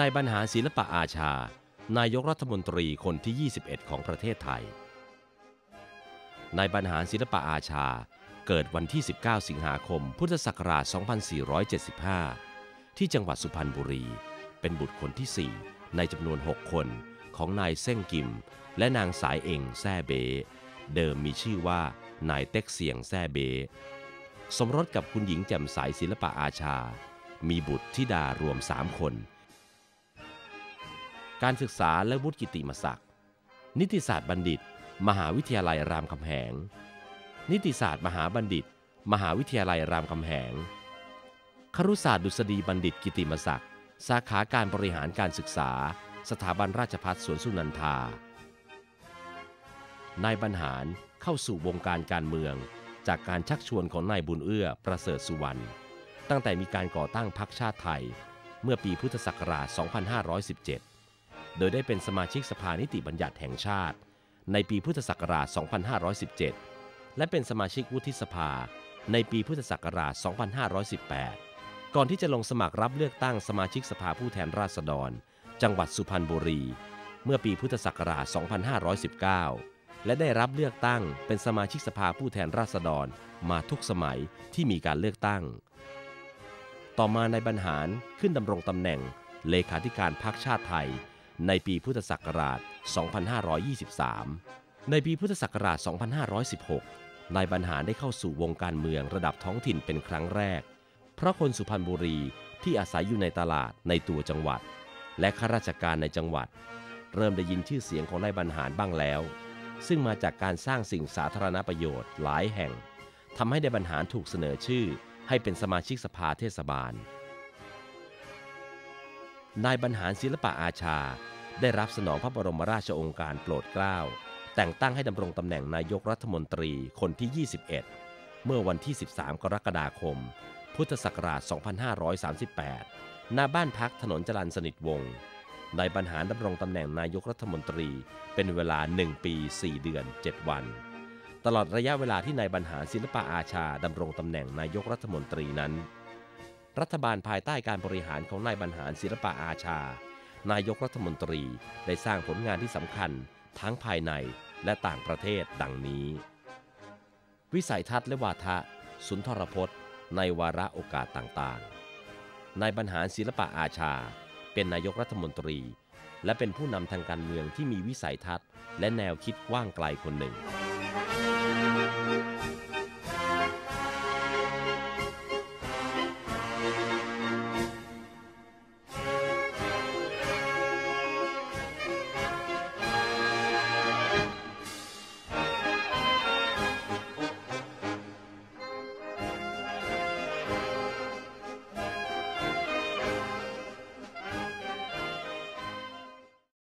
นายบรรหารศิลปะอาชา นายกรัฐมนตรีคนที่ 21 ของประเทศไทย นายบรรหารศิลปะอาชา เกิดวันที่ 19 สิงหาคม พุทธศักราช 2475 ที่จังหวัดสุพรรณบุรี เป็นบุตรคนที่ 4 ในจำนวน 6 คนของนายเส้งกิม และนางสายเองแซ่เบ เดิมมีชื่อว่านายเต็กเสียงแซ่เบ สมรสกับคุณหญิงแจ่มใสศิลปะอาชา มีบุตรธิดารวม3คน การศึกษาและวุฒิกิติมศักดิ์นิติศาสตร์บัณฑิต มหาวิทยาลัยรามคำแหง นิติศาสตร์มหาบัณฑิต มหาวิทยาลัยรามคำแหงครุศาสตร์ดุษฎีบัณฑิตกิติมศักดิ์สาขาการบริหารการศึกษา สถาบันราชภัฏสวนสุนันทา นายบรรหารเข้าสู่วงการการเมือง จากการชักชวนของนายบุญเอื้อประเสริฐสุวรรณตั้งแต่มีการก่อตั้งพรรคชาติไทย เมื่อปีพุทธศักราช 2517 โดยได้เป็นสมาชิกสภานิติบัญญัติแห่งชาติ ในปีพุทธศักราช 2517 และเป็นสมาชิกวุฒิสภา ในปีพุทธศักราช 2518 ก่อนที่จะลงสมัครรับเลือกตั้งสมาชิกสภาผู้แทนราษฎร จังหวัดสุพรรณบุรี เมื่อปีพุทธศักราช 2519 และได้รับเลือกตั้งเป็นสมาชิกสภาผู้แทนราษฎรมาทุกสมัยที่มีการเลือกตั้ง ต่อมาในบรรหารขึ้นดำรงตำแหน่งเลขาธิการพรรคชาติไทย ในปีพุทธศักราช 2523 ในปีพุทธศักราช 2516 นายบรรหารได้เข้าสู่วงการเมืองระดับท้องถิ่นเป็นครั้งแรก เพราะคนสุพรรณบุรีที่อาศัยอยู่ในตลาดในตัวจังหวัด และข้าราชการในจังหวัด เริ่มได้ยินชื่อเสียงของนายบรรหารบ้างแล้ว ซึ่งมาจากการสร้างสิ่งสาธารณประโยชน์หลายแห่งทำให้นายบรรหารถูกเสนอชื่อ ให้เป็นสมาชิกสภาเทศบาล นายบรรหารศิลปะอาชา ได้รับสนองพระบรมราชโองการโปรดเกล้า แต่งตั้งให้ดำรงตำแหน่งนายกรัฐมนตรีคนที่ 21 เมื่อวันที่ 13 กรกฎาคม พุทธศักราช 2538ณบ้านพักถนนจรัญสนิทวงศ์นายบรรหารดำรงตำแหน่งนายกรัฐมนตรีเป็นเวลา 1 ปี 4 เดือน 7 วัน ตลอดระยะเวลาที่นายบรรหารศิลปะอาชาดำรงตำแหน่งนายกรัฐมนตรีนั้น รัฐบาลภายใต้การบริหารของนายบรรหารศิลปะอาชา นายกรัฐมนตรีได้สร้างผลงานที่สำคัญทั้งภายในและต่างประเทศดังนี้ วิสัยทัศน์และวาทะ สุนทรพจน์ ในวาระโอกาสต่างๆ นายบรรหารศิลปะอาชา เป็นนายกรัฐมนตรี และเป็นผู้นำทางการเมืองที่มีวิสัยทัศน์ และแนวคิดกว้างไกลคนหนึ่ง